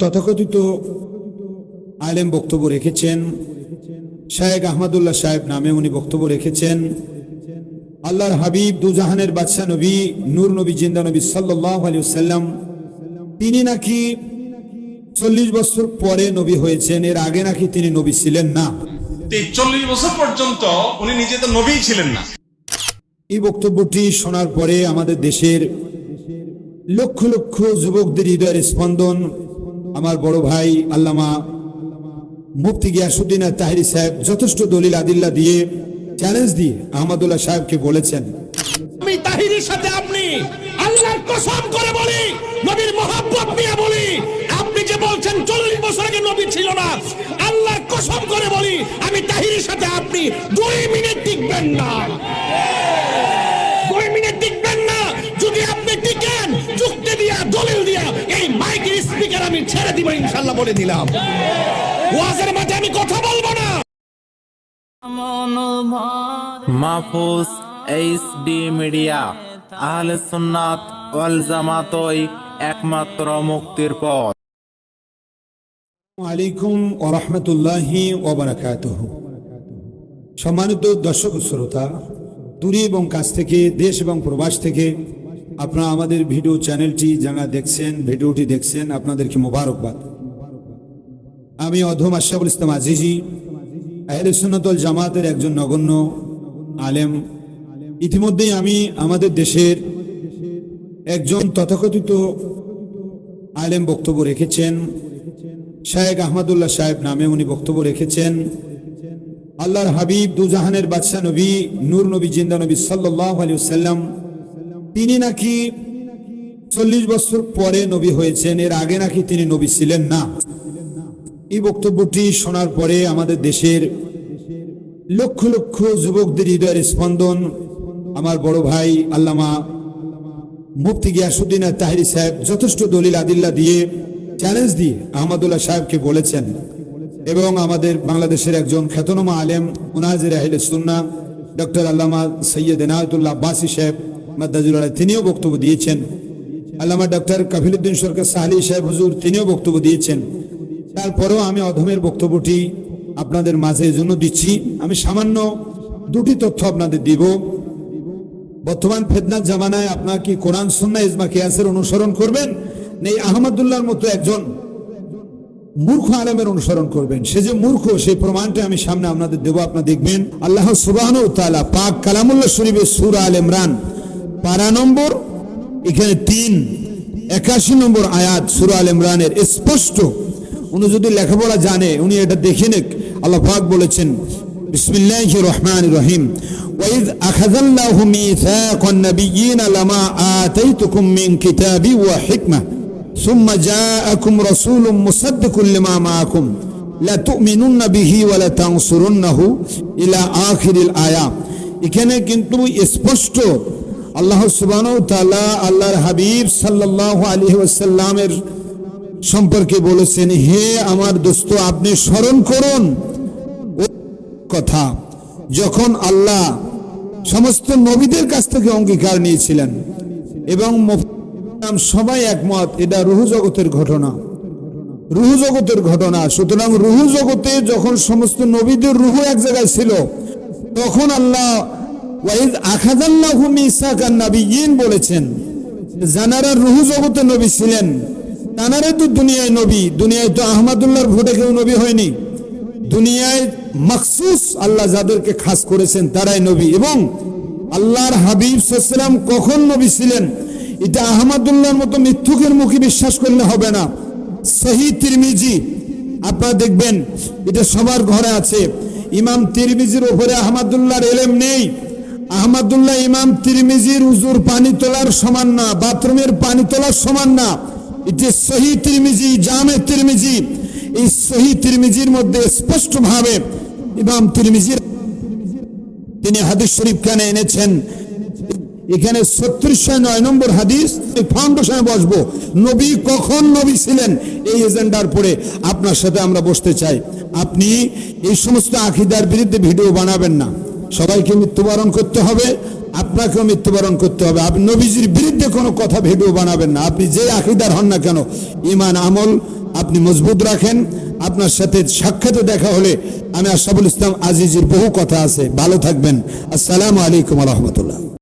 তথাকথিত আলেম বক্তব্য রেখেছেন। শায়েক আহমদুল্লাহ সাহেব নামে উনি বক্তব্য রেখেছেন। আল্লাহর হাবিব দুজাহানের বাদশাহ নবী নূর নবী জিন্দা নবী সাল্লাহ আলী সাল্লাম তিনি নাকি চল্লিশ বছর পরে নবী হয়েছেন এর আগে নাকি তিনি নবী ছিলেন না। চল্লিশ বছর পর্যন্ত উনি নিজে তো নবী ছিলেন না। এই বক্তব্যটি শোনার পরে আমাদের দেশের লক্ষ লক্ষ যুবকদের হৃদয়ের স্পন্দন আমার বড় ভাই আল্লামা মুফতি গিয়াসুদ্দিন আর তাহিরি সাহেব যথেষ্ট দলিল আদিল্লা দিয়ে চ্যালেঞ্জ দিয়ে আহমদুল্লাহ সাহেবকে বলেছেন। আমি সাথে আপনি আল্লাহর কসম করে বলি আপনি যে বলছেন চল্লিশ বছর আগে ছিল না কসম করে বলি, আমি তাহিরের সাথে আপনি দুই মিনিট টিকবেন না। ছেড়ে দিব ইনশাল্লাহ বলে দিলাম। ওয়াজের মাঠে আমি কথা বলব না। মাহফুজ এইচ ডি মিডিয়া আহলে সুন্নাত ওয়াল জামাতই একমাত্র মুক্তির পথ। আলাইকুম ওরহমতুল্লাহি ওবরাকাতুহ সম্মানিত দর্শক শ্রোতা দূরে এবং কাছ থেকে দেশ এবং প্রবাস থেকে আপনারা আমাদের ভিডিও চ্যানেলটি যারা দেখছেন, ভিডিওটি দেখছেন, আপনাদেরকে মোবারকবাদ। আমি অধম আশাফুল ইসলাম আজিজি, আহলে জামাতের একজন নগণ্য আলেম। ইতিমধ্যেই আমি আমাদের দেশের একজন তথাকথিত আলেম বক্তব্য রেখেছেন। শায়েক আহমদুল্লাহ সাহেব নামে উনি বক্তব্য রেখেছেন। আল্লাহর হাবিব দুজাহানের বাদশাহ নবী, নূর নবী, জিন্দা নবী সাল্লাহ আলী সাল্লাম তিনি নাকি চল্লিশ বছর পরে নবী হয়েছেন, এর আগে নাকি তিনি নবী ছিলেন না। এই বক্তব্যটি শোনার পরে আমাদের দেশের লক্ষ লক্ষ যুবকদের হৃদয়ের স্পন্দন। আমার বড় ভাই আল্লামা মুফতি গিয়াসুদ্দিন তাহিরি সাহেব যথেষ্ট দলিল আদিল্লা দিয়ে চ্যালেঞ্জ দিয়ে আহমদুল্লাহ সাহেবকে বলেছেন এবং আমাদের বাংলাদেশের একজন খ্যাতনামা আলেম, মুনাজির আহিল সুন্না ডক্টর আল্লামা সৈয়দ এনায়তুল্লাহ বাসি সাহেব মাদ্দাজুল আলাই তিনিও বক্তব্য দিয়েছেন। আল্লামা ডক্টর কফিলুদ্দিন সরকার সাহালি সাহেব হুজুর, তিনিও বক্তব্য দিয়েছেন। তারপরেও আমি অধমের বক্তব্যটি আপনাদের মাঝে জন্য দিচ্ছি। আমি সামান্য দুটি তথ্য আপনাদের দিব। বর্তমান ফেদনার জামানায় আপনার কি কোরআন সুন্না ইজমা, কিয়াসের অনুসরণ করবেন? নেই আহমদুল্লাহর মতো একজন মূর্খ আলমের অনুসরণ করবেন। সে যে মূর্খ, সেই প্রমাণটা আমি সামনে আপনাদের দেবো, আপনারা দেখবেন। আল্লাহ সুবাহন তালা পাক কালামুল্লাহ শরীফের সুর আল ইমরান পারা নম্বর এখানে তিন একাশি নম্বর আয়াত সুর আল ইমরানের স্পষ্ট উনি যদি লেখাপড়া জানে উনি এটা দেখে নেক আল্লাহ পাক বলেছেন বিসমিল্লাহ রহমান রহিম وإذ أخذ الله ميثاق النبيين لما آتيتكم من كتاب وحكمة ثم جاءكم رسول مصدق لما معكم لتؤمنن به ولتنصرنه إلى آخر الآية এখানে কিন্তু স্পষ্ট আল্লাহ ওয়া আল্লাহর হাবিব সাল্লাল্লাহু আলাইহি ওয়াসাল্লামের সম্পর্কে বলেছেন, হে আমার দোস্ত, আপনি স্মরণ করুন। কথা, যখন আল্লাহ সমস্ত নবীদের কাছ থেকে অঙ্গীকার নিয়েছিলেন এবং সবাই একমত, এটা রুহু জগতের ঘটনা। রুহু জগতের ঘটনা, সুতরাং রুহু জগতে যখন সমস্ত নবীদের রুহু এক জায়গায় ছিল, তখন আল্লাহ ওয়াইদ আখাদাল্লাহু মিসাকান নাবিয়িন বলেছেন জানারা রুহু জগতে নবী ছিলেন তানারে তো দুনিয়ায় নবী, দুনিয়ায় তো আহমদুল্লাহর ভোটে কেউ নবী হয়নি। দুনিয়ায় মখসুস আল্লাহ যাদেরকে খাস করেছেন তারাই নবী এবং আল্লাহর হাবিব সাল্লাম কখন নবী ছিলেন, এটা আহমদুল্লাহর মতো মিথ্যুকের মুখে বিশ্বাস করলে হবে না। সহি তিরমিজি, আপনারা দেখবেন, এটা সবার ঘরে আছে। ইমাম তিরমিজির উপরে আহমদুল্লাহর এলেম নেই। আহমদুল্লাহ ইমাম তিরমিজির উজুর পানি তোলার সমান না, বাথরুমের পানি তোলার সমান না। এটি সহি তিরমিজি, জামে তিরমিজি, এই সহি তিরমিজির মধ্যে স্পষ্ট ভাবে ইমাম তিরমিজির তিনি হাদিস শরীফ খানে এনেছেন। এখানে ছত্রিশশো নয় নম্বর হাদিস ফাউন্ডেশনে বসবো। নবী কখন নবী ছিলেন? এই এজেন্ডার পরে আপনার সাথে আমরা বসতে চাই। আপনি এই সমস্ত আখিদার বিরুদ্ধে ভিডিও বানাবেন না। সবাইকে মৃত্যুবরণ করতে হবে, আপনাকেও মৃত্যুবরণ করতে হবে। আপনি নবীজির বিরুদ্ধে কোনো কথা ভিডিও বানাবেন না। আপনি যে আখিদার হন না কেন, ইমান, আমল আপনি আপনি মজবুত রাখেন। আপনার সাথে সাক্ষাতে দেখা হলে আমি আশাবুল ইসলাম আজিজির বহু কথা আছে। ভালো থাকবেন। আসসালামু আলাইকুম রহমতুল্লাহ।